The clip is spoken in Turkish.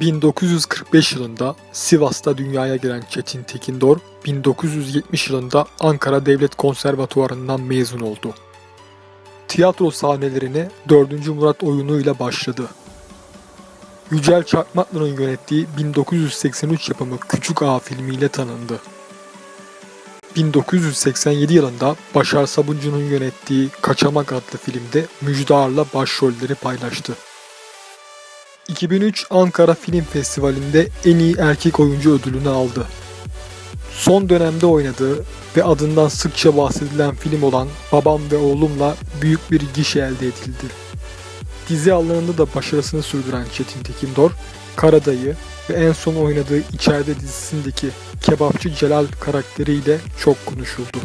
1945 yılında Sivas'ta dünyaya gelen Çetin Tekindor, 1970 yılında Ankara Devlet Konservatuvarı'ndan mezun oldu. Tiyatro sahnelerine 4. Murat oyunuyla başladı. Yücel Çakmaklı'nın yönettiği 1983 yapımı Küçük Ağa filmiyle tanındı. 1987 yılında Başar Sabuncu'nun yönettiği Kaçamak adlı filmde Müjdar'la başrolleri paylaştı. 2003 Ankara Film Festivali'nde en iyi erkek oyuncu ödülünü aldı. Son dönemde oynadığı ve adından sıkça bahsedilen film olan Babam ve Oğlum'la büyük bir gişe elde edildi. Dizi alanında da başarısını sürdüren Çetin Tekindor, Karadayı ve en son oynadığı İçeride dizisindeki kebapçı Celal karakteriyle çok konuşuldu.